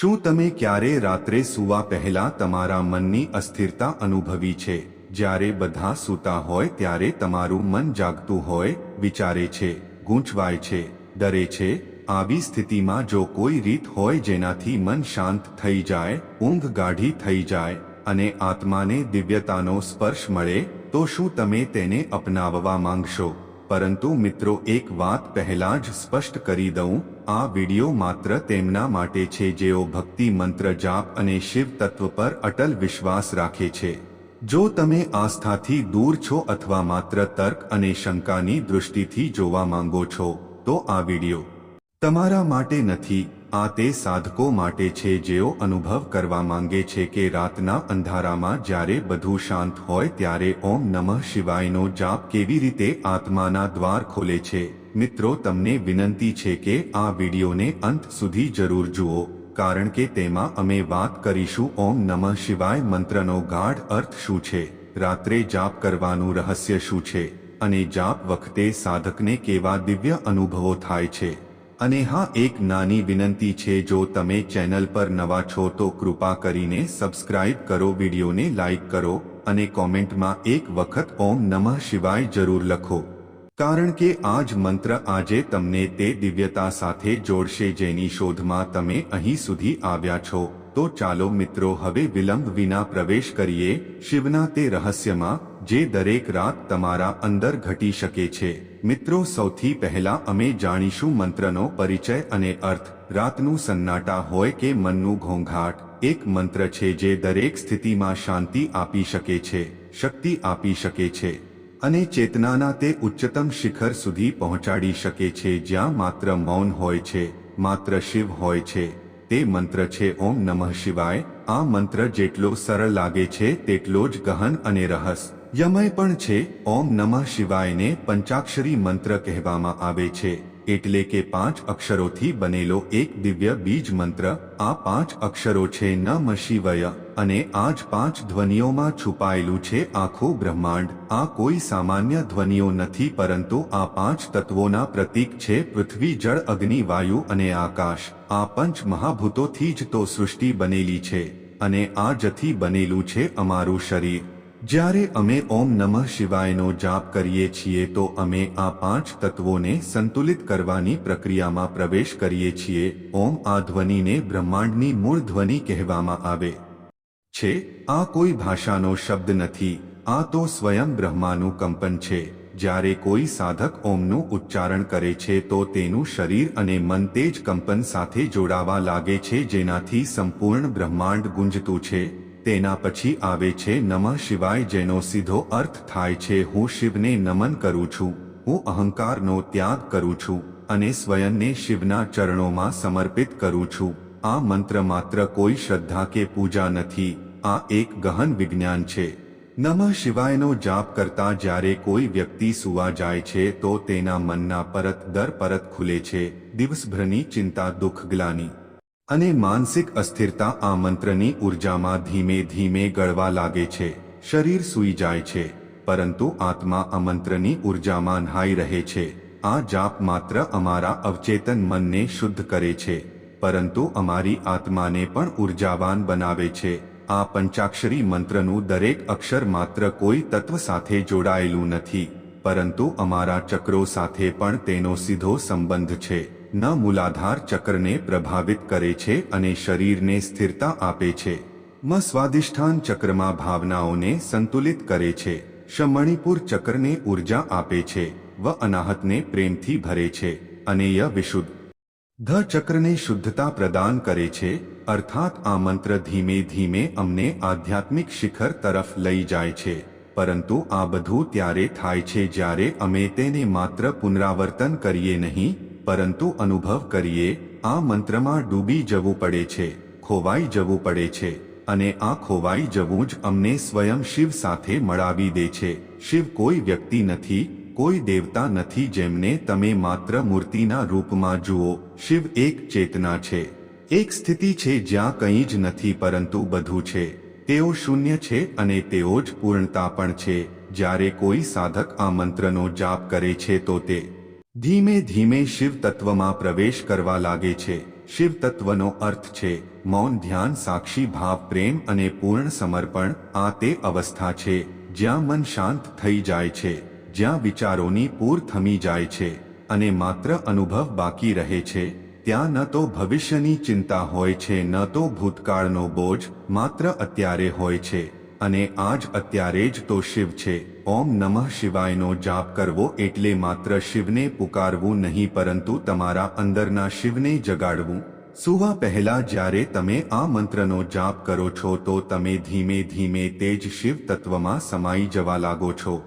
શું તમે ક્યારે રાત્રે સૂવા પહેલા તમારા મનની અસ્થિરતા અનુભવી છે? જ્યારે બધા સૂતા હોય ત્યારે તમારું મન જાગતું હોય, વિચારે છે, ગૂંચવાય છે, ડરે છે. આવી સ્થિતિમાં જો કોઈ રીત હોય જેનાથી મન શાંત થઈ જાય, ઊંઘ ગાઢી થઈ જાય અને આત્માને દિવ્યતાનો સ્પર્શ મળે, તો શું તમે તેને અપનાવવા માંગશો? પરંતુ મિત્રો, એક વાત પહેલા જ સ્પષ્ટ કરી દઉં, આ વિડિયો માત્ર તેમના માટે છે જેઓ ભક્તિ મંત્ર જાપ અને શિવ તત્વ પર અટલ વિશ્વાસ રાખે છે. જો તમે આસ્થાથી દૂર છો અથવા માત્ર તર્ક અને શંકાની દૃષ્ટિથી જોવા માંગો છો, તો આ વિડિયો તમારા માટે નથી આ તે સાધકો માટે છે જેઓ અનુભવ કરવા માંગે છે કે રાતના અંધારામાં જ્યારે બધું શાંત હોય ત્યારે ઓમ નમઃ શિવાયનો જાપ કેવી રીતે આત્માના દ્વાર ખોલે છે. મિત્રો, તમને વિનંતી છે કે આ વિડીયોને અંત સુધી જરૂર જુઓ, કારણ કે તેમાં અમે વાત કરીશું ઓમ નમઃ શિવાય મંત્રનો ગાઢ અર્થ શું છે, રાત્રે જાપ કરવાનું રહસ્ય શું છે, અને જાપ વખતે સાધકને કેવા દિવ્ય અનુભવો થાય છે. અને હા, એક નાની વિનંતી છે, જો તમે ચેનલ પર નવા છો, તો કૃપા કરીને સબસ્ક્રાઇબ કરો, વિડીયોને લાઇક કરો અને કોમેન્ટમાં એક વખત ઓમ નમઃ શિવાય જરૂર લખો. કારણ કે આ જ મંત્ર આજે તમને તે દિવ્યતા સાથે જોડશે જેની શોધમાં તમે અહીં સુધી આવ્યા છો. તો ચાલો મિત્રો, હવે વિલંબ વિના પ્રવેશ કરીએ. શિવના તે રહસ્યમાં જે દરેક રાત તમારા અંદર ઘટી શકે છે. મિત્રો, સૌથી પહેલા અમે જાણીશું મંત્રનો પરિચય અને અર્થ. રાતનું સન્નાટા હોય કે મનનું ઘોંઘાટ, એક મંત્ર છે જે દરેક સ્થિતિમાં શાંતિ આપી શકે છે, શક્તિ આપી શકે છે, અને ચેતનાના તે ઉચ્ચતમ શિખર સુધી પહોંચાડી શકે છે જ્યાં માત્ર મૌન હોય છે, માત્ર શિવ હોય છે. તે મંત્ર છે, ઓમ નમઃ શિવાય. આ મંત્ર જેટલો સરળ લાગે છે, તેટલો જ ગહન અને રહસ યમય પણ છે, ઓમ નમઃ શિવાયને પંચાક્ષરી મંત્ર કહેવામાં આવે છે, એટલે કે પાંચ અક્ષરોથી બનેલો એક દિવ્ય બીજ મંત્ર, આ પાંચ અક્ષરો છે નમ શિવય, અને આ જ પાંચ ધ્વનિઓમાં છુપાયેલું છે આખું બ્રહ્માંડ, આ કોઈ સામાન્ય ધ્વનિઓ નથી પરંતુ આ પાંચ તત્વોના પ્રતીક છે પૃથ્વી, જળ, અગ્નિ, વાયુ અને આકાશ, આ પંચ મહાભૂતોથી જ તો સૃષ્ટિ બનેલી છે, અને આ જથી બનેલું છે અમારું શરીર. જ્યારે અમે ઓમ નમઃ શિવાયનો જાપ કરીએ છીએ તો અમે આ પાંચ તત્વોને સંતુલિત કરવાની પ્રક્રિયામાં પ્રવેશ કરીએ છીએ. ઓમ આ ધ્વનિને બ્રહ્માંડની મૂળ ધ્વનિ કહેવામાં આવે છે. આ કોઈ ભાષાનો શબ્દ નથી. આ તો સ્વયં બ્રહ્માનું કંપન છે. જ્યારે કોઈ સાધક ઓમનું ઉચ્ચારણ કરે છે તો તેનું શરીર અને મન તે જ કંપન સાથે જોડાવા લાગે છે જેનાથી સંપૂર્ણ બ્રહ્માંડ ગુંજતું છે. તેના પછી આવે છે, નમઃ શિવાય જેનો સીધો અર્થ થાય છે, હું શિવને નમન કરું છું, હું અહંકારનો ત્યાગ કરું છું, અને સ્વયંને શિવના ચરણોમાં સમર્પિત કરું છું. આ મંત્ર માત્ર કોઈ શ્રદ્ધા કે પૂજા નથી, આ એક ગહન વિજ્ઞાન છે. નમઃ શિવાયનો જાપ કરતા જ્યારે કોઈ વ્યક્તિ સુવા જાય છે, તો તેના મનના પરત દર પરત ખુલે છે, દિવસભરની ચિંતા, દુઃખ, ગ્લાની. અને માનસિક અસ્થિરતા આ મંત્રની ઉર્જામાં ધીમે ધીમે ગળવા લાગે છે. શરીર સૂઈ જાય છે, પરંતુ આત્મા આ મંત્રની ઉર્જામાં નહાઈ રહે છે. આ જાપ માત્ર અમારા અવચેતન મનને શુદ્ધ કરે છે, પરંતુ અમારી આત્માને પણ ઉર્જાવાન બનાવે છે. આ પંચાક્ષરી મંત્રનું દરેક અક્ષર માત્ર કોઈ તત્વ સાથે જોડાયેલું નથી, પરંતુ અમારા ચક્રો સાથે પણ તેનો સીધો સંબંધ છે. ન મૂલાધાર ચક્રને પ્રભાવિત કરે છે અને શરીરને સ્થિરતા આપે છે. મ સ્વાદિષ્ઠાન ચક્રમાં ભાવનાઓને સંતુલિત કરે છે. શમણીપુર ચક્રને ઊર્જા આપે છે. વ અનાહતને પ્રેમથી ભરે છે. અને ય વિશુદ્ધ. ધ ચક્રને શુદ્ધતા પ્રદાન કરે છે. અર્થાત આ મંત્ર ધીમે ધીમે અમને આધ્યાત્મિક શિખર તરફ લઈ જાય છે. પરંતુ આ બધું ત્યારે થાય છે જ્યારે અમે તેને માત્ર પુનરાવર્તન કરીએ નહીં પરંતુ અનુભવ કરીએ, આ મંત્રમાં ડૂબી જવું પડે છે, ખોવાઈ જવું પડે છે, અને આ ખોવાઈ જવું જ અમને સ્વયં શિવ સાથે મળાવી દે છે. શિવ કોઈ વ્યક્તિ નથી, કોઈ દેવતા નથી જેમને તમે માત્ર મૂર્તિના રૂપમાં જુઓ. શિવ એક ચેતના છે. એક સ્થિતિ છે જ્યાં કંઈ જ નથી પરંતુ બધું છે. તેઓ શૂન્ય છે અને તેઓ જ પૂર્ણતા પણ છે. જ્યારે કોઈ સાધક આ મંત્રનો જાપ કરે છે તો તે ધીમે ધીમે શિવ તત્વમાં પ્રવેશ કરવા લાગે છે. શિવ તત્વનો અર્થ છે, મૌન ધ્યાન, સાક્ષી ભાવ, પ્રેમ અને પૂર્ણ સમર્પણ, આ તે અવસ્થા છે, જ્યાં મન શાંત થઈ જાય છે, જ્યાં વિચારોની પૂર થમી જાય છે, અને માત્ર અનુભવ બાકી રહે છે. ત્યાં ન તો ભવિષ્યની ચિંતા હોય છે, ન તો ભૂતકાળનો બોજ, માત્ર અત્યારે હોય છે. અને આજ અત્યારે જ તો શિવ છે. ઓમ નમઃ શિવાયનો જાપ કરવો એટલે માત્ર શિવને પુકારવું નહીં પરંતુ તમારા અંદરના શિવને જગાડવું. સુવા પહેલા જ્યારે તમે આ મંત્રનો જાપ કરો છો તો તમે ધીમે ધીમે તે જ શિવ તત્વમાં સમાઈ જવા લાગો છો.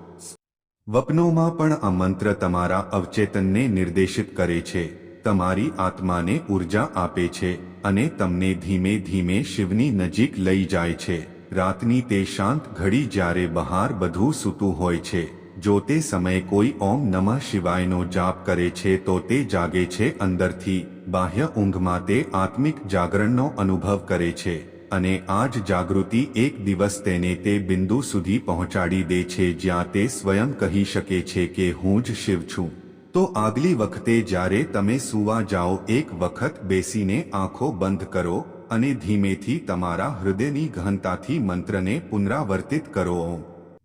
વપનોમાં પણ આ મંત્ર તમારા અવચેતનને નિર્દેશિત કરે છે. તમારી આત્માને ઊર્જા આપે છે અને તમને ધીમે ધીમે શિવની નજીક લઈ જાય છે. રાતની તે શાંત ઘડી જ્યારે બહાર બધું સૂતું હોય છે, જો તે સમયે કોઈ ઓમ નમઃ શિવાયનો જાપ કરે છે તો તે જાગે છે અંદરથી, બાહ્ય ઊંઘમાં તે આત્મિક જાગરણનો અનુભવ કરે છે, અને આ જ જાગૃતિ એક દિવસ તેને તે બિંદુ સુધી પહોંચાડી દે છે જ્યાં તે સ્વયં કહી શકે છે કે હું જ શિવ છું. તો આગલી વખતે જ્યારે તમે સૂવા જાઓ, એક વખત બેસીને આંખો બંધ કરો અને ધીમેથી તમારા હૃદયની ગહનતાથી મંત્રને પુનરાવર્તિત કરો.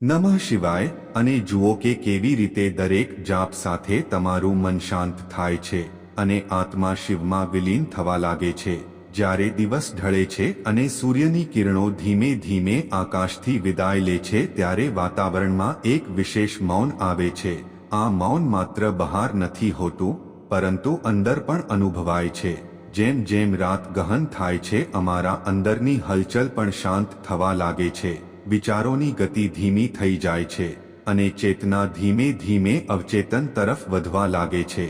નમઃ શિવાય, અને જુઓ કે કેવી રીતે દરેક જાપ સાથે તમારું મન શાંત થાય છે, અને આત્મા શિવમાં વિલીન થવા લાગે છે. જ્યારે દિવસ ઢળે છે અને સૂર્યની કિરણો ધીમે ધીમે આકાશથી વિદાય લે છે, ત્યારે વાતાવરણમાં એક વિશેષ મૌન આવે છે. આ મૌન માત્ર બહાર નથી હોતું, પરંતુ અંદર પણ અનુભવાય છે. જેમ જેમ રાત ગહન થાય છે, અમારા અંદરની હલચલ પણ શાંત થવા લાગે છે. વિચારોની ગતિ ધીમી થઈ જાય છે અને ચેતના ધીમે ધીમે અવચેતન તરફ વધવા લાગે છે.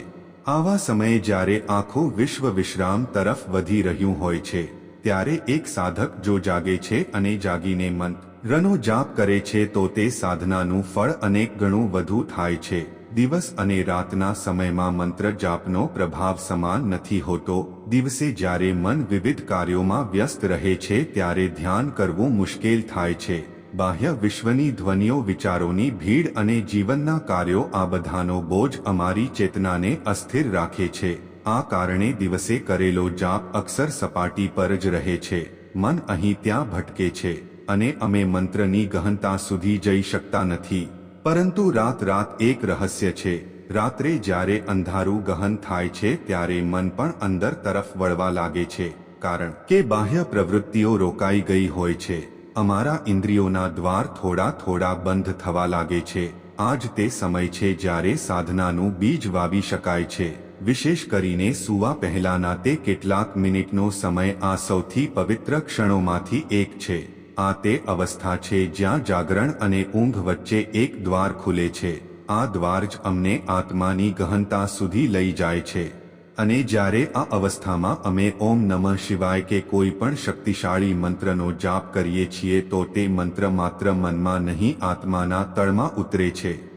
આવા સમયે જ્યારે આખું વિશ્વ વિશ્રામ તરફ વધી રહ્યું હોય છે, ત્યારે એક સાધક જો જાગે છે અને જાગીને મંત્રનો જાપ કરે છે, તો તે સાધનાનું ફળ અનેક ગણું વધુ થાય છે. દિવસ અને રાતના સમયમાં મંત્ર જાપનો પ્રભાવ સમાન નથી હોતો. દિવસે જ્યારે મન વિવિધ કાર્યોમાં વ્યસ્ત રહે છે ત્યારે ધ્યાન કરવું મુશ્કેલ થાય છે. બાહ્ય વિશ્વની ધ્વનિઓ, વિચારોની ભીડ અને જીવનના કાર્યો આ બધાનો બોજ અમારી ચેતનાને અસ્થિર રાખે છે. આ કારણે દિવસે કરેલો જાપ અક્ષર સપાટી પર જ રહે છે. મન અહીં ત્યાં ભટકે છે અને અમે મંત્રની ગહનતા સુધી જઈ શકતા નથી. પરંતુ રાત રાત એક રહસ્ય છે. રાત્રે જ્યારે અંધારું ગહન થાય છે ત્યારે મન પણ અંદર તરફ વળવા લાગે છે, કારણ કે બાહ્ય પ્રવૃત્તિઓ રોકાઈ ગઈ હોય છે. અમારા ઇન્દ્રિયોના દ્વાર થોડા થોડા બંધ થવા લાગે છે. આજ તે સમય છે જ્યારે સાધનાનું બીજ વાવી શકાય છે. વિશેષ કરીને સુવા પહેલાના તે કેટલાક મિનિટનો સમય આ સૌથી પવિત્ર ક્ષણોમાંથી એક છે. આ તે અવસ્થા છે જ્યાં જાગરણ અને ઊંઘ વચ્ચે એક દ્વાર ખુલે છે. આ દ્વાર જ અમને આત્માની ગહનતા સુધી લઈ જાય છે. અને જ્યારે આ અવસ્થામાં અમે ઓમ નમઃ શિવાય કે કોઈ પણ શક્તિશાળી મંત્રનો જાપ કરીએ છીએ તો તે મંત્ર માત્ર મનમાં નહીં, આત્માના તળમાં ઉતરે છે.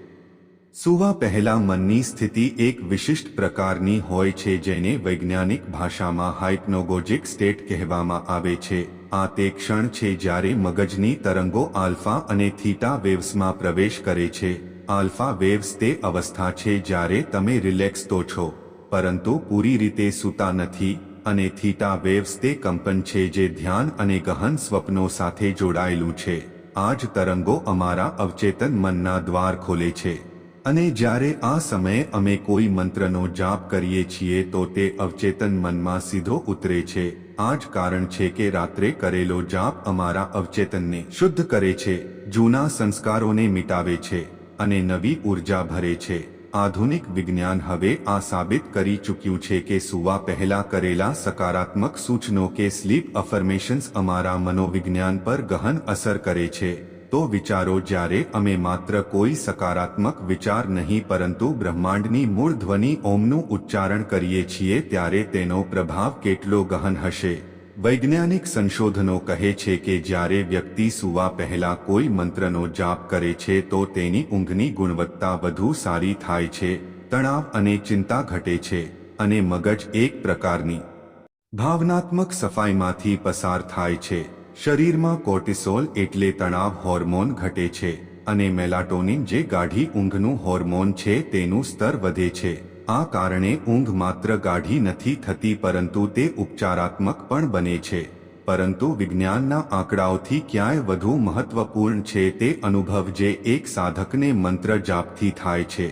સુવા પહેલા મનની સ્થિતિ એક વિશિષ્ટ પ્રકારની હોય છે જેને વૈજ્ઞાનિક ભાષામાં હાઇપ્નોગોજિક સ્ટેટ કહેવામાં આવે છે. આ તે ક્ષણ છે જ્યારે મગજની તરંગો આલ્ફા અને થીટા વેવ્સમાં પ્રવેશ કરે છે. આલ્ફા વેવ્સ તે અવસ્થા છે જ્યારે તમે રિલેક્સ તો છો, પરંતુ પૂરી રીતે સૂતા નથી, અને થીટા વેવ્સ તે કંપન છે જે ધ્યાન અને ગહન સ્વપ્નો સાથે જોડાયેલું છે. આ જ તરંગો અમારા અવચેતન મનના દ્વાર ખોલે છે. અને જ્યારે આ સમયે અમે કોઈ મંત્રનો જાપ કરીએ છીએ તો તે અવચેતન મનમાં સીધો ઉતરે છે. આ જ કારણ છે કે રાત્રે કરેલો જાપ અમારા અવચેતનને શુદ્ધ કરે છે, જૂના સંસ્કારોને મિટાવે છે અને નવી ઊર્જા ભરે છે. આધુનિક વિજ્ઞાન હવે આ સાબિત કરી ચૂક્યું છે કે સુવા પહેલા કરેલા સકારાત્મક સૂચનો કે સ્લીપ અફર્મેશન્સ અમારા મનોવિજ્ઞાન પર ગહન અસર કરે છે. તો વિચારો જ્યારે અમે માત્ર કોઈ સકારાત્મક વિચાર નહીં પરંતુ બ્રહ્માંડની મૂળ ધ્વનિ ઓમનું ઉચ્ચારણ કરીએ છીએ ત્યારે તેનો પ્રભાવ કેટલો ગહન હશે? વૈજ્ઞાનિક સંશોધનો કહે છે કે જ્યારે વ્યક્તિ સુવા પહેલા કોઈ મંત્રનો જાપ કરે છે તો તેની ઊંઘની ગુણવત્તા વધુ સારી થાય છે, તણાવ અને ચિંતા ઘટે છે અને મગજ એક પ્રકારની ભાવનાત્મક સફાઈમાંથી પસાર થાય છે. શરીરમાં કોર્ટિસોલ એટલે તણાવ હોર્મોન ઘટે છે અને મેલાટોનિન જે ગાઢી ઊંઘનું હોર્મોન છે તેનું સ્તર વધે છે. આ કારણે ઊંઘ માત્ર ગાઢી નથી થતી પરંતુ તે ઉપચારાત્મક પણ બને છે. પરંતુ વિજ્ઞાનના આંકડાઓથી ક્યાંય વધુ મહત્વપૂર્ણ છે તે અનુભવ જે એક સાધકને મંત્ર જાપથી થાય છે.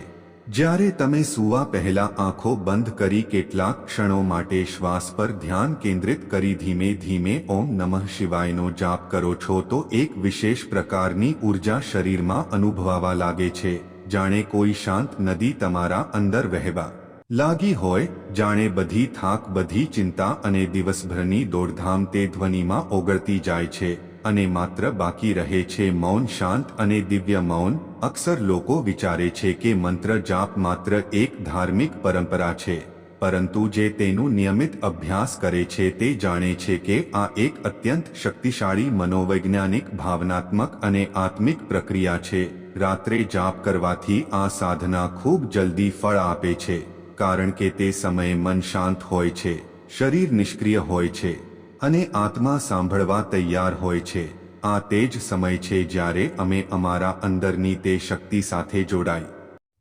જ્યારે તમે સૂવા પહેલા આંખો બંધ કરી કેટલાક ક્ષણો માટે શ્વાસ પર ધ્યાન કેન્દ્રિત કરી ધીમે ધીમે ઓમ નમઃ શિવાયનો જાપ કરો છો, તો એક વિશેષ પ્રકારની ઊર્જા શરીરમાં અનુભવાવા લાગે છે. જાણે કોઈ શાંત નદી તમારા અંદર વહેવા લાગી હોય, જાણે બધી થાક, બધી ચિંતા અને દિવસભરની દોડધામ તે ધ્વનિમાં ઓગળતી જાય છે. અને માત્ર બાકી રહે છે મૌન શાંત અને દિવ્ય મૌન, અક્સર લોકો વિચારે છે કે મંત્ર જાપ માત્ર એક ધાર્મિક પરંપરા છે, પરંતુ જે તેનું નિયમિત અભ્યાસ કરે છે તે જાણે છે કે આ એક અત્યંત શક્તિશાળી મનોવૈજ્ઞાનિક, ભાવનાત્મક અને આત્મિક પ્રક્રિયા છે. રાત્રે જાપ કરવાથી આ સાધના ખૂબ જલ્દી ફળ આપે છે, કારણ કે તે સમયે મન શાંત હોય છે, શરીર નિષ્ક્રિય હોય છે. અને આત્મા સાંભળવા તૈયાર હોય છે. આ તે જ સમય છે જ્યારે અમે અમારા અંદરની તે શક્તિ સાથે જોડાઈ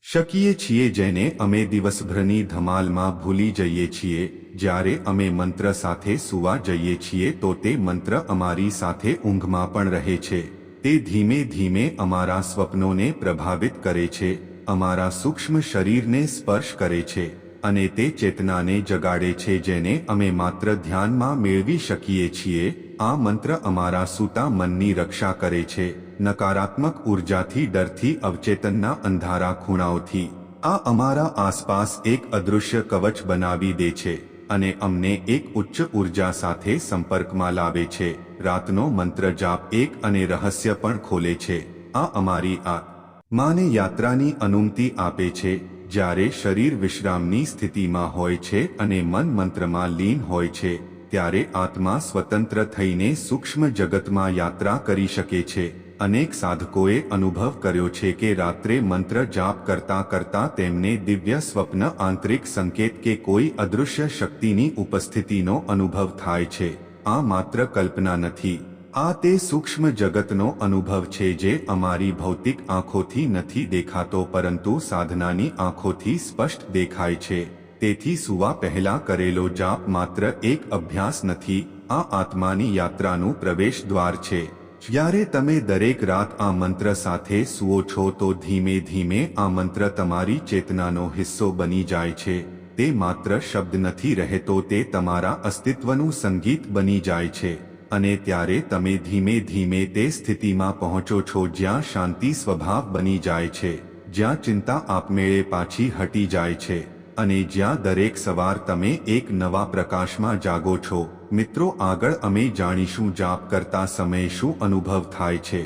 શકીએ છીએ જેને અમે દિવસભરની ધમાલમાં ભૂલી જઈએ છીએ. જ્યારે અમે મંત્ર સાથે સુવા જઈએ છીએ તો તે મંત્ર અમારી સાથે ઊંઘમાં પણ રહે છે. તે ધીમે ધીમે અમારા સ્વપ્નોને પ્રભાવિત કરે છે. અમારા સૂક્ષ્મ શરીરને સ્પર્શ કરે છે. અને તે ચેતનાને જગાડે છે જેને અમે માત્ર ધ્યાનમાં મેળવી શકીએ છીએ. આ મંત્ર અમારા સૂતા મનની રક્ષા કરે છે. નકારાત્મક ઉર્જાથી ડરથી અવચેતનના અંધારા ખૂણાઓથી. આ અમારા આસપાસ એક અદૃશ્ય કવચ બનાવી દે છે અને અમને એક ઉચ્ચ ઊર્જા સાથે સંપર્કમાં લાવે છે. રાતનો મંત્ર જાપ એક અને રહસ્ય પણ ખોલે છે. આ અમારી આ માને યાત્રાની અનુમતિ આપે છે. જ્યારે શરીર વિશ્રામની સ્થિતિમાં હોય છે અને મન મંત્રમાં લીન હોય છે, ત્યારે આત્મા સ્વતંત્ર થઈને સૂક્ષ્મ જગતમાં યાત્રા કરી શકે છે. અનેક સાધકોએ અનુભવ કર્યો છે કે રાત્રે મંત્ર જાપ કરતા કરતા તેમને દિવ્ય સ્વપ્ન આંતરિક સંકેત કે કોઈ અદૃશ્ય શક્તિની ઉપસ્થિતિનો અનુભવ થાય છે. આ માત્ર કલ્પના નથી. આ તે સૂક્ષ્મ જગતનો અનુભવ છે જે અમારી ભૌતિક આંખોથી નથી દેખાતો, પરંતુ સાધનાની આંખોથી સ્પષ્ટ દેખાય છે. તેથી સુવા પહેલા કરેલો જાપ માત્ર એક અભ્યાસ નથી, આ આત્માની યાત્રાનું પ્રવેશ દ્વાર છે. જ્યારે તમે દરેક રાત આ મંત્ર સાથે સુઓ છો તો ધીમે ધીમે આ મંત્ર તમારી ચેતનાનો હિસ્સો બની જાય છે. તે માત્ર શબ્દ નથી રહેતો, તે તમારા અસ્તિત્વનું સંગીત બની જાય છે. અને ત્યારે તમે ધીમે ધીમે તે સ્થિતિમાં પહોંચો છો જ્યાં શાંતિ સ્વભાવ બની જાય છે, જ્યાં ચિંતા આપમેળે પાછી હટી જાય છે, અને જ્યાં દરેક સવાર તમે એક નવા પ્રકાશમાં જાગો છો. મિત્રો, આગળ અમે જાણીશું જાપ કરતા સમયે શું અનુભવ થાય છે.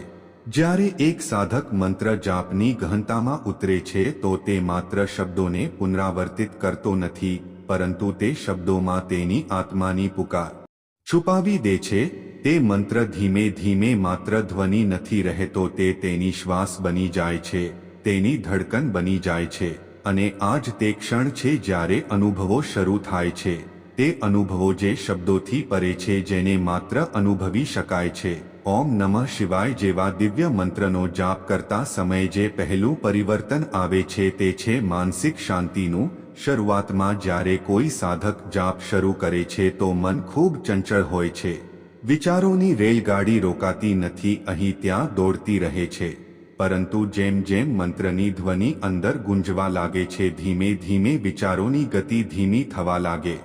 જ્યારે એક સાધક મંત્ર જાપની ગહનતામાં ઉતરે છે, તો તે માત્ર શબ્દોને પુનરાવર્તિત કરતો નથી, પરંતુ તે શબ્દોમાં તેની આત્માની પુકાર છુપાવી દે છે, તે મંત્ર ધીમે ધીમે માત્ર ધ્વનિ નથી રહેતો, તે તેની શ્વાસ બની જાય છે, તેની ધડકન બની જાય છે, અને આ જ તે ક્ષણ છે જ્યારે અનુભવો શરૂ થાય છે, તે અનુભવો જે શબ્દોથી પરે છે, જેને માત્ર અનુભવી શકાય છે. ઓમ નમઃ શિવાય જેવા દિવ્ય મંત્રનો જાપ કરતા સમયે જે પહેલું પરિવર્તન આવે છે તે છે માનસિક શાંતિનું. શરૂઆતમાં જ્યારે કોઈ સાધક જાપ શરૂ કરે છે તો મન ખૂબ ચંચળ હોય છે. વિચારોની રેલગાડી રોકાતી નથી, અહીં ત્યાં દોડતી રહે છે. પરંતુ જેમ જેમ મંત્રની ધ્વનિ અંદર ગુંજવા લાગે છે, ધીમે ધીમે વિચારોની ગતિ ધીમી થવા લાગે.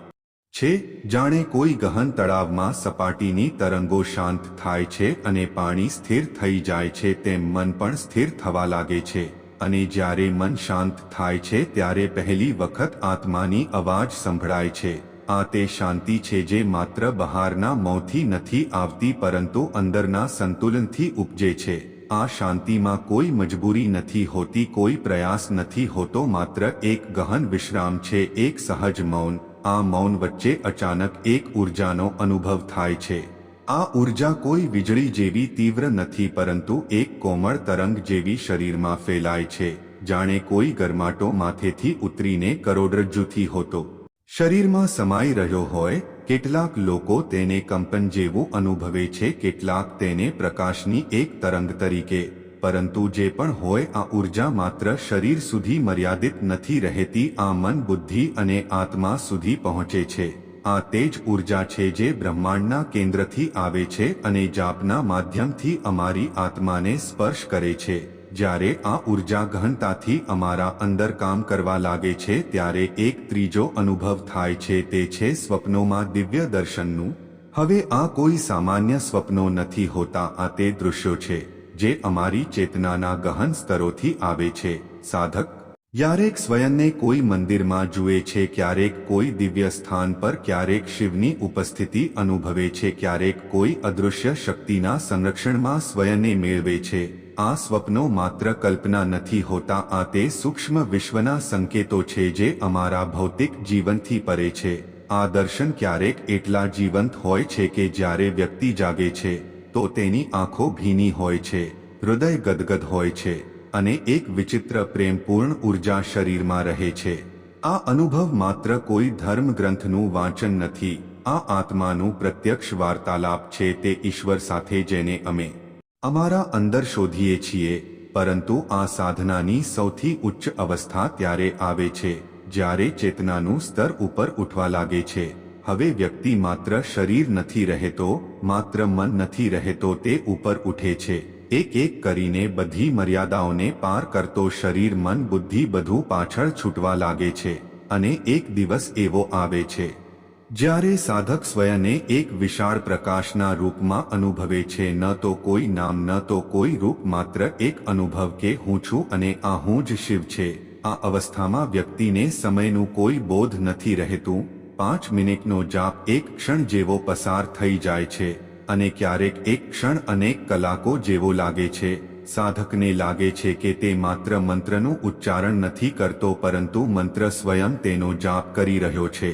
છે, જાણે કોઈ ગહન તળાવમાં સપાટીની તરંગો શાંત થાય છે અને પાણી સ્થિર થઈ જાય છે, તેમ મન પણ સ્થિર થવા લાગે છે. અને જ્યારે મન શાંત થાય છે, ત્યારે પહેલી વખત આત્માની અવાજ સંભળાય છે. આ તે શાંતિ છે જે માત્ર બહારના મોંથી નથી આવતી, પરંતુ અંદરના સંતુલનથી ઉપજે છે. આ શાંતિમાં કોઈ મજબૂરી નથી હોતી, કોઈ પ્રયાસ નથી હોતો, માત્ર એક ગહન વિશ્રામ છે, એક સહજ મૌન. આ મૌન વચ્ચે અચાનક એક ઉર્જાનો અનુભવ થાય છે. આ ઊર્જા કોઈ વીજળી જેવી તીવ્ર નથી પરંતુ એક કોમળ તરંગ જેવી શરીરમાં ફેલાય છે, જાણે કોઈ ગરમાટો માથેથી ઉતરીને કરોડરજ્જુથી હોતો. શરીરમાં સમાઈ રહ્યો હોય, કેટલાક લોકો તેને કંપન જેવું અનુભવે છે, કેટલાક તેને પ્રકાશની એક તરંગ તરીકે. પરંતુ જે પણ હોય આ ઊર્જા માત્ર શરીર સુધી મર્યાદિત નથી રહેતી, આ મન, બુદ્ધિ અને આત્મા સુધી પહોંચે છે. આ તેજ ઊર્જા છે જે બ્રહ્માંડના કેન્દ્રથી આવે છે અને જાપના માધ્યમથી અમારી આત્માને સ્પર્શ કરે છે. જ્યારે આ ઊર્જા ઘનતાથી અમારા અંદર કામ કરવા લાગે છે, ત્યારે એક ત્રીજો અનુભવ થાય છે તે છે સ્વપ્નોમાં દિવ્ય દર્શનનું. હવે આ કોઈ સામાન્ય સ્વપ્નો નથી હોતા, આ તે દૃશ્યો છે. જે અમારી ચેતનાના ગહન સ્તરોથી આવે છે. સાધક, ક્યારેક સ્વયંને કોઈ મંદિરમાં જુએ છે, ક્યારેક કોઈ દિવ્ય સ્થાન પર, ક્યારેક શિવની ઉપસ્થિતિ અનુભવે છે, ક્યારેક કોઈ અદૃશ્ય શક્તિના સંરક્ષણમાં સ્વયંને મેળવે છે. આ સ્વપ્નો માત્ર કલ્પના નથી હોતા, આ તે સૂક્ષ્મ વિશ્વના સંકેતો છે જે અમારા ભૌતિક જીવનથી પરે છે. આ દર્શન ક્યારેક એટલા જીવંત હોય છે કે જ્યારે વ્યક્તિ જાગે છે. તો તેની આંખો ભીની હોય છે, હૃદય ગદગદ હોય છે અને એક વિચિત્ર પ્રેમપૂર્ણ ઊર્જા શરીરમાં રહે છે. આ અનુભવ માત્ર કોઈ ધર્મ ગ્રંથનું વાંચન નથી, આ આત્માનું પ્રત્યક્ષ વાર્તાલાપ છે તે ઈશ્વર સાથે જેને અમે અમારા અંદર શોધીએ છીએ, પરંતુ આ સાધનાની સૌથી ઉચ્ચ અવસ્થા ત્યારે આવે છે, જ્યારે ચેતનાનું સ્તર ઉપર ઉઠવા લાગે છે. હવે વ્યક્તિ માત્ર શરીર નથી રહેતો, માત્ર મન નથી રહેતો તે ઉપર ઉઠે છે. એક એક કરીને બધી મર્યાદાઓને પાર કરતો શરીર મન બુદ્ધિ બધું પાછળ છૂટવા લાગે છે અને એક દિવસ એવો આવે છે. જ્યારે સાધક સ્વયંને એક વિશાળ પ્રકાશના રૂપમાં અનુભવે છે, ન તો કોઈ નામ, ન તો કોઈ રૂપ, માત્ર એક અનુભવ કે હું છું અને આ હું જ શિવ છે. આ અવસ્થામાં વ્યક્તિને સમયનું કોઈ બોધ નથી રહેતું પાંચ મિનિટનો જાપ એક ક્ષણ જેવો પસાર થઈ જાય છે અને ક્યારેક એક ક્ષણ અનેક કલાકો જેવો લાગે છે. સાધકને લાગે છે કે તે માત્ર મંત્રનું ઉચ્ચારણ નથી કરતો પરંતુ મંત્ર સ્વયં તેનો જાપ કરી રહ્યો છે.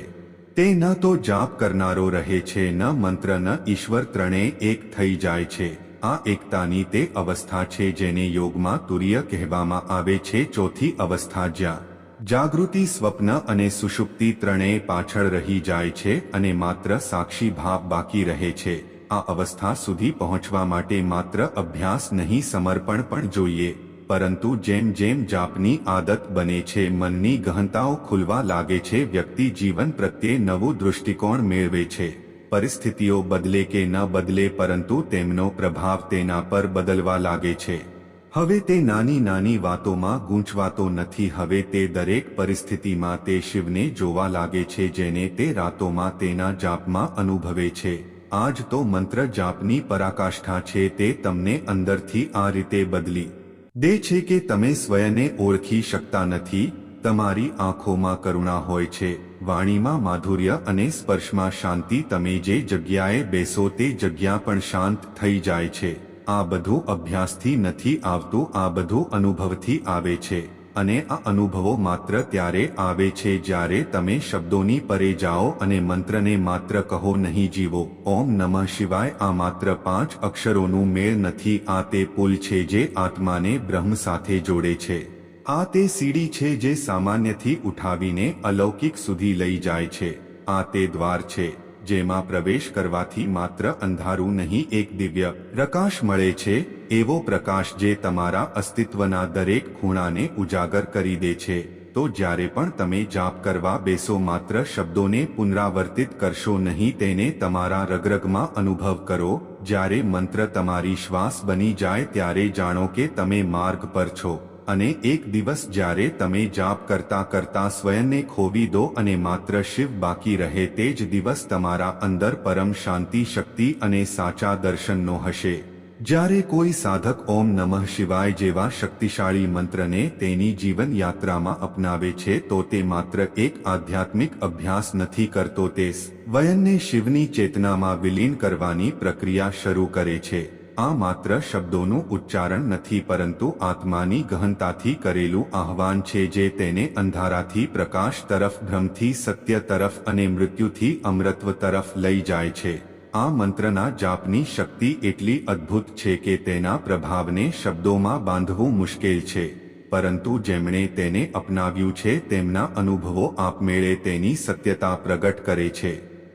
તે ન તો જાપ કરનારો રહે છે, ન મંત્ર, ન ઈશ્વર ત્રણેય એક થઈ જાય છે. આ એકતાની તે અવસ્થા છે જેને યોગમાં તુર્ય કહેવામાં આવે છે ચોથી અવસ્થા જ્યાં જાગૃતિ સ્વપ્ન અને સુષુપ્તિ ત્રણેય પાછળ રહી જાય છે અને માત્ર સાક્ષી ભાવ બાકી રહે છે. આ અવસ્થા સુધી પહોંચવા માટે માત્ર અભ્યાસ નહીં, સમર્પણ પણ જોઈએ. પરંતુ જેમ જેમ જાપની આદત બને છે, મનની ગહનતાઓ ખુલવા લાગે છે, વ્યક્તિ જીવન પ્રત્યે નવું દૃષ્ટિકોણ મેળવે છે. પરિસ્થિતિઓ બદલે કે ન બદલે પરંતુ તેમનો પ્રભાવ તેના પર બદલવા લાગે છે. હવે તે નાની નાની વાતોમાં ગૂંચવાતો નથી. હવે તે દરેક પરિસ્થિતિમાં તે શિવને જોવા લાગે છે, જેને તે રાતોમાં તેના જાપમાં અનુભવે છે. આજ તો મંત્ર જાપની પરાકાષ્ઠા છે, તે તમને અંદરથી આ રીતે બદલી દે છે કે તમે સ્વયંને ઓળખી શકતા નથી. તમારી આંખોમાં કરુણા હોય છે, વાણીમાં માધુર્ય અને સ્પર્શમાં શાંતિ. તમે જે જગ્યાએ બેસો, તે જગ્યા પણ શાંત થઈ જાય છે. આ બધું અભ્યાસથી નથી આવતું, આ બધું અનુભવથી આવે છે. અને આ અનુભવો માત્ર ત્યારે આવે છે જ્યારે તમે શબ્દોની પરે જાઓ અને મંત્રને માત્ર કહો નહીં જીવો. ઓમ નમઃ શિવાય આ માત્ર પાંચ અક્ષરોનું મેળ નથી, આ તે પુલ છે જે આત્માને બ્રહ્મ સાથે જોડે છે. આ તે સીડી છે જે સામાન્યથી ઉઠાવીને અલૌકિક સુધી લઈ જાય છે. આ તે દ્વાર છે. જેમાં પ્રવેશ કરવાથી માત્ર અંધારું નહીં, એક દિવ્ય પ્રકાશ મળે છે, એવો પ્રકાશ જે તમારા અસ્તિત્વના દરેક ખૂણાને ઉજાગર કરી દે છે. તો જ્યારે પણ તમે જાપ કરવા બેસો, માત્ર શબ્દોને પુનરાવર્તિત કરશો નહીં, તેને તમારા રગરગમાં અનુભવ કરો. જ્યારે મંત્ર તમારી શ્વાસ બની જાય, ત્યારે જાણો કે તમે માર્ગ પર છો. અને એક દિવસ જ્યારે તમે જાપ કરતા કરતા સ્વયંને ખોવી દો અને માત્ર શિવ બાકી રહે તે જ દિવસ તમારા અંદર પરમ શાંતિ, શક્તિ અને સાચા દર્શનનો હશે. જ્યારે કોઈ સાધક ઓમ નમઃ શિવાય જેવા શક્તિશાળી મંત્રને તેની જીવન યાત્રામાં અપનાવે છે તો તે માત્ર એક આધ્યાત્મિક અભ્યાસ નથી કરતો તે વયનને શિવની ચેતનામાં વિલીન કરવાની પ્રક્રિયા શરૂ કરે છે. આ માત્ર શબ્દોનું ઉચ્ચારણ નથી, પરંતુ આત્માની ગહનતાથી કરેલું આહવાન છે જે તેને અંધારાથી પ્રકાશ તરફ, ભ્રમથી સત્ય તરફ અને મૃત્યુથી અમૃત્વ તરફ લઈ જાય છે. આ મંત્રના જાપની શક્તિ એટલી અદ્ભુત છે કે તેના પ્રભાવને શબ્દોમાં બાંધવું મુશ્કેલ છે, પરંતુ જેમણે તેને અપનાવ્યું છે, તેમના અનુભવો આપમેળે તેની સત્યતા પ્રગટ કરે છે.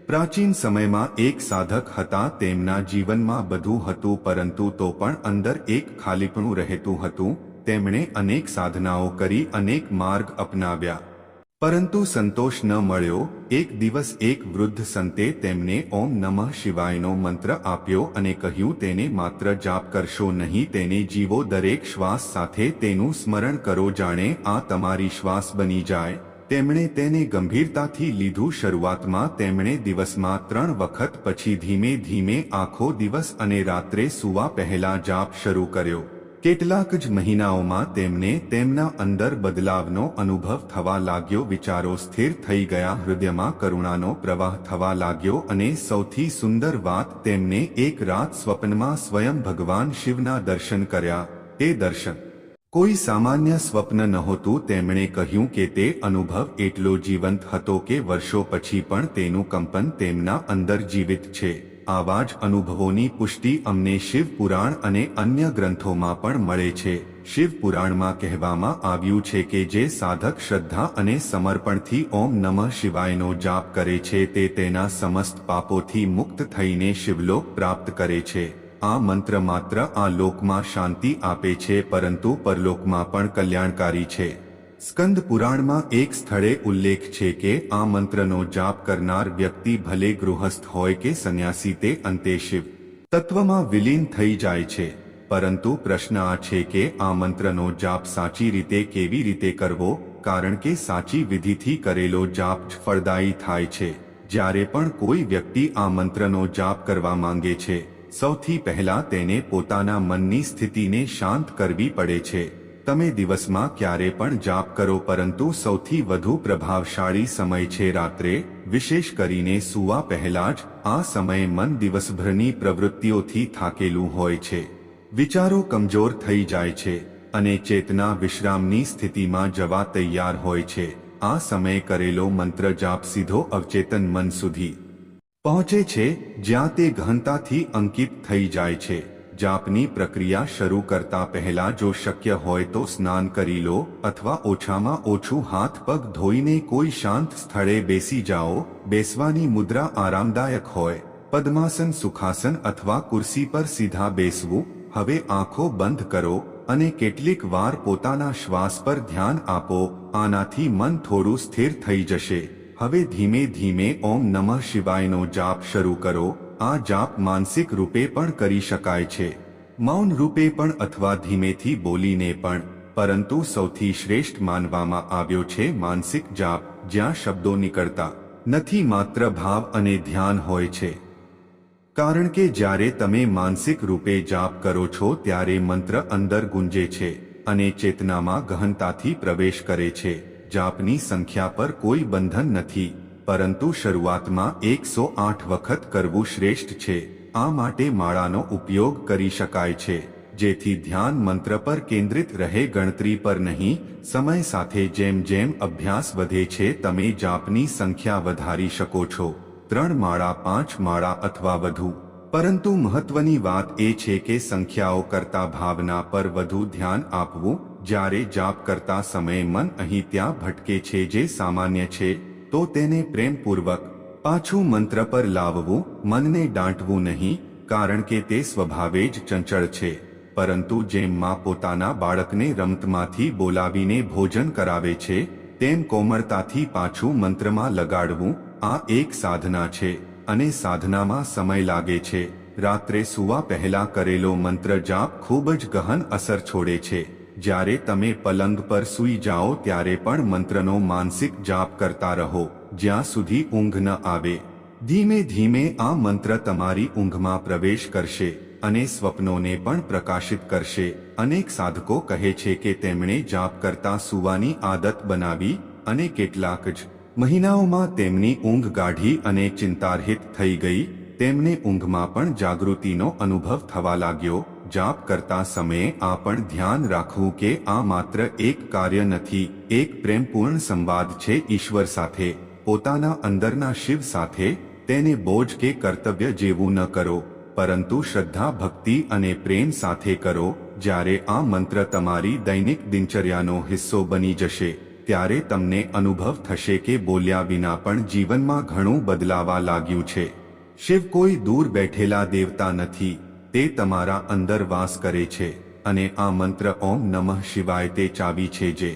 પ્રાચીન સમયમાં એક સાધક હતા, તેમના જીવનમાં બધું હતું, પરંતુ તો પણ અંદર એક ખાલીપણું રહેતું હતું. તેમણે અનેક સાધનાઓ કરી, અનેક માર્ગ અપનાવ્યા. પરંતુ સંતોષ ન મળ્યો. એક દિવસ એક વૃદ્ધ સંતે તેમને ઓમ નમઃ શિવાયનો મંત્ર આપ્યો અને કહ્યું, તેને માત્ર જાપ કરશો નહીં, તેને જીવો દરેક શ્વાસ સાથે, તેનું સ્મરણ કરો, જાણે આ તમારી શ્વાસ બની જાય. તેમણે તેને ગંભીરતાથી લીધું શરૂઆતમાં તેમણે દિવસમાં ત્રણ વખત પછી ધીમે ધીમે આખો દિવસ અને રાત્રે સૂવા પહેલા જાપ શરૂ કર્યો. કેટલાક જ મહિનાઓમાં તેમને તેમના અંદર બદલાવનો અનુભવ થવા લાગ્યો, વિચારો સ્થિર થઈ ગયા, હૃદયમાં કરુણાનો પ્રવાહ થવા લાગ્યો અને સૌથી સુંદર વાત તેમને એક રાત સ્વપ્નમાં સ્વયં ભગવાન શિવના દર્શન કર્યા. તે દર્શન કોઈ સામાન્ય સ્વપ્ન નહોતું, તેમણે કહ્યું કે તે અનુભવ એટલો જીવંત હતો કે વર્ષો પછી પણ તેનું કંપન તેમના અંદર જીવિત છે. આવા જ અનુભવોની પુષ્ટિ અમને શિવ પુરાણ અને અન્ય ગ્રંથોમાં પણ મળે છે. શિવ પુરાણમાં કહેવામાં આવ્યું છે કે જે સાધક શ્રદ્ધા અને સમર્પણથી ઓમ નમઃ શિવાયનો જાપ કરે છે, તે તેના સમસ્ત પાપોથી મુક્ત થઈને શિવલોક પ્રાપ્ત કરે છે. આ મંત્ર માત્ર આ લોકમાં શાંતિ આપે છે, પરંતુ પરલોકમાં પણ કલ્યાણકારી છે. સ્કંદ પુરાણમાં એક સ્થળે ઉલ્લેખ છે કે આ મંત્રનો જાપ કરનાર વ્યક્તિ ભલે ગૃહસ્થ હોય કે સંન્યાસી, તે અંતે શિવ તત્વમાં વિલીન થઈ જાય છે. પરંતુ પ્રશ્ન આ છે કે આ મંત્રનો જાપ સાચી રીતે કેવી રીતે કરવો, કારણ કે સાચી વિધિથી કરેલો જાપ જ ફળદાયી થાય છે. જ્યારે પણ કોઈ વ્યક્તિ આ મંત્રનો જાપ કરવા માંગે છે સૌથી પહેલા તેને પોતાના મનની સ્થિતિને શાંત કરવી પડે છે. તમે દિવસમાં ક્યારે પણ જાપ કરો, પરંતુ સૌથી વધુ પ્રભાવશાળી સમય છે રાત્રે, વિશેષ કરીને સૂવા પહેલા જ, આ સમયે મન દિવસભરની પ્રવૃત્તિઓથી થાકેલું હોય છે. વિચારો કમજોર થઈ જાય છે, અને ચેતના વિશ્રામની સ્થિતિમાં જવા તૈયાર હોય છે. આ સમયે કરેલો મંત્ર જાપ સીધો અવચેતન મન સુધી પહોંચે છે જ્યાં તે ઘનતાથી અંકિત થઈ જાય છે. જાપની પ્રક્રિયા શરૂ કરતા પહેલા જો શક્ય હોય તો સ્નાન કરી લો અથવા ઓછામાં ઓછું હાથ પગ ધોઈને કોઈ શાંત સ્થળે બેસી જાઓ. બેસવાની મુદ્રા આરામદાયક હોય. પદ્માસન, સુખાસન અથવા કુર્સી પર સીધા બેસવું. હવે આંખો બંધ કરો અને કેટલીક વાર પોતાના શ્વાસ પર ધ્યાન આપો. આનાથી મન થોડું સ્થિર થઈ જશે. હવે ધીમે ધીમે ઓમ નમઃ શિવાયનો જાપ શરૂ કરો. આ જાપ માનસિક રૂપે પણ કરી શકાય છે. મૌન રૂપે પણ અથવા ધીમેથી બોલીને પણ. પરંતુ સૌથી શ્રેષ્ઠ માનવામાં આવ્યો છે માનસિક જાપ, જ્યાં શબ્દો નીકળતા નથી, માત્ર ભાવ અને ધ્યાન હોય છે. કારણ કે જ્યારે તમે માનસિક રૂપે જાપ કરો છો, ત્યારે મંત્ર અંદર ગુંજે છે અને ચેતનામાં ગહનતાથી પ્રવેશ કરે છે. જાપની સંખ્યા પર કોઈ બંધન નથી, પરંતુ શરૂઆતમાં એકસો આઠ વખત કરવું શ્રેષ્ઠ છે. આ માટે માળાનો ઉપયોગ કરી શકાય છે, જેથી ધ્યાન મંત્ર પર કેન્દ્રિત રહે, ગણતરી પર નહીં. સમય સાથે જેમ જેમ અભ્યાસ વધે છે, તમે જાપની સંખ્યા વધારી શકો છો. ત્રણ માળા, પાંચ માળા અથવા વધુ. પરંતુ મહત્વની વાત એ છે કે સંખ્યાઓ કરતા ભાવના પર વધુ ધ્યાન આપવું જ્યારે જાપ કરતા સમયે મન અહીં ત્યાં ભટકે છે જે સામાન્ય છે, તો તેને પ્રેમપૂર્વક પાછું મંત્ર પર લાવવું, મનને દાંટવું નહીં, કારણ કે તે સ્વભાવે જ ચંચળ છે. પરંતુ જેમ માં પોતાના બાળકને રમતમાંથી બોલાવીને ભોજન કરાવે છે, તેમ કોમળતાથી પાછું મંત્રમાં લગાડવું આ એક સાધના છે અને સાધનામાં સમય લાગે છે. રાત્રે સુવા પહેલા કરેલો મંત્ર જાપ ખૂબ જ ગહન અસર છોડે છે. જ્યારે તમે પલંગ પર સૂઈ જાઓ ત્યારે પણ મંત્રનો માનસિક જાપ કરતા રહો, જ્યાં સુધી ઊંઘ ન આવે. ધીમે ધીમે આ મંત્ર તમારી ઊંઘમાં પ્રવેશ કરશે અને સ્વપ્નોને પણ પ્રકાશિત કરશે. અનેક સાધકો કહે છે કે તેમણે જાપ કરતા સુવાની આદત બનાવી અને કેટલાક જ મહિનાઓમાં તેમની ઊંઘ ગાઢી અને ચિંતારહિત થઈ ગઈ. તેમને ઊંઘમાં પણ જાગૃતિનો અનુભવ થવા લાગ્યો. જાપ કરતા સમયે આ પણ ધ્યાન રાખવું કે આ માત્ર એક કાર્ય નથી, એક પ્રેમપૂર્ણ સંવાદ છે ઈશ્વર સાથે, પોતાના અંદરના શિવ સાથે, તેને બોજ કે કર્તવ્ય જેવું ન કરો, પરંતુ શ્રદ્ધા, ભક્તિ અને પ્રેમ સાથે કરો, જ્યારે આ મંત્ર તમારી દૈનિક દિનચર્યાનો હિસ્સો બની જશે, ત્યારે તમને અનુભવ થશે કે બોલ્યા વિના પણ જીવનમાં ઘણું બદલાવા લાગ્યું છે. શિવ કોઈ દૂર બેઠેલા દેવતા નથી તે તમારા અંદર વાસ કરે છે અને આ મંત્ર ઓમ નમઃ શિવાય તે ચાવી છે જે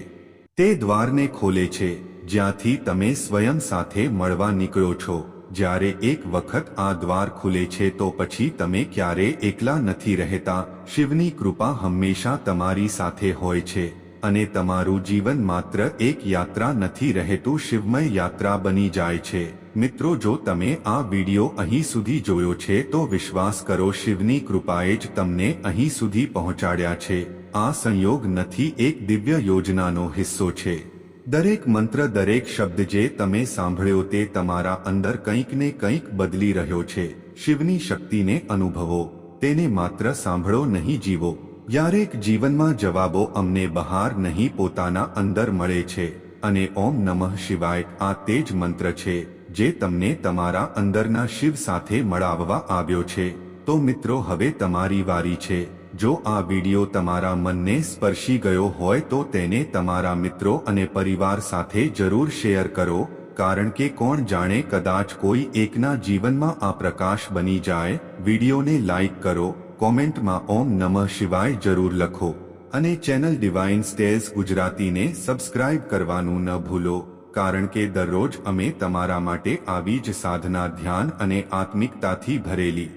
તે દ્વારને ખોલે છે, જ્યાંથી તમે સ્વયં સાથે મળવા નીકળો છો. જ્યારે એક વખત આ દ્વાર ખુલે છે તો પછી તમે ક્યારે એકલા નથી રહેતા. શિવની કૃપા હંમેશા તમારી સાથે હોય છે અને તમારું જીવન માત્ર એક યાત્રા નથી રહેતું, શિવમય યાત્રા બની જાય છે. મિત્રો, જો તમે આ વિડિયો અહીં સુધી જોયો છે, તો વિશ્વાસ કરો, શિવની કૃપાએ જ તમને અહીં સુધી પહોંચાડ્યા છે. આ સંયોગ નથી, એક દિવ્ય યોજનાનો હિસ્સો છે. દરેક મંત્ર, દરેક શબ્દ જે તમે સાંભળ્યો તે તમારા અંદર કંઈક ને કંઈક બદલી રહ્યો છે. શિવની શક્તિને અનુભવો. તેને માત્ર સાંભળો, નહીં જીવો. યારેક જીવનમાં જવાબો અમને બહાર નહીં પોતાના અંદર મળે છે. અને ઓમ નમઃ શિવાય આ તે જ મંત્ર છે. જે તમને તમારા અંદરના શિવ સાથે મળાવવા આવ્યો છે. તો મિત્રો, હવે તમારી વારી છે. જો આ વિડિયો તમારા મનને સ્પર્શી ગયો હોય તો તેને તમારા મિત્રો અને પરિવાર સાથે જરૂર શેર કરો, કારણ કે કોણ જાણે કદાચ કોઈ એકના જીવનમાં આ પ્રકાશ બની જાય. વિડિયોને લાઇક કરો, કોમેન્ટમાં ઓમ નમઃ શિવાય જરૂર લખો. અને ચેનલ ડિવાઇન સ્ટેલ્સ ગુજરાતીને સબસ્ક્રાઇબ કરવાનું ન ભૂલો. કારણ કે દરરોજ અમે તમારા માટે આવી જ સાધના ધ્યાન અને આત્મિકતાથી ભરેલી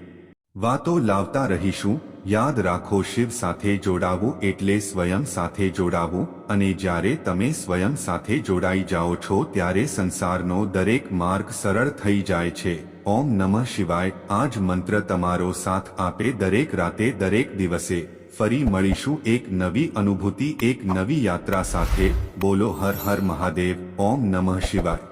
વાતો લાવતા રહીશું. યાદ રાખો, શિવ સાથે જોડાવું એટલે સ્વયં સાથે જોડાવું અને જ્યારે તમે સ્વયં સાથે જોડાઈ જાઓ છો ત્યારે સંસારનો દરેક માર્ગ સરળ થઈ જાય છે. ઓમ નમઃ શિવાય. આ જ મંત્ર તમારો સાથ આપે દરેક રાતે, દરેક દિવસે. ફરી મળીશું એક નવી અનુભૂતિ, એક નવી યાત્રા સાથે. બોલો હર હર મહાદેવ, ઓમ નમઃ શિવાય.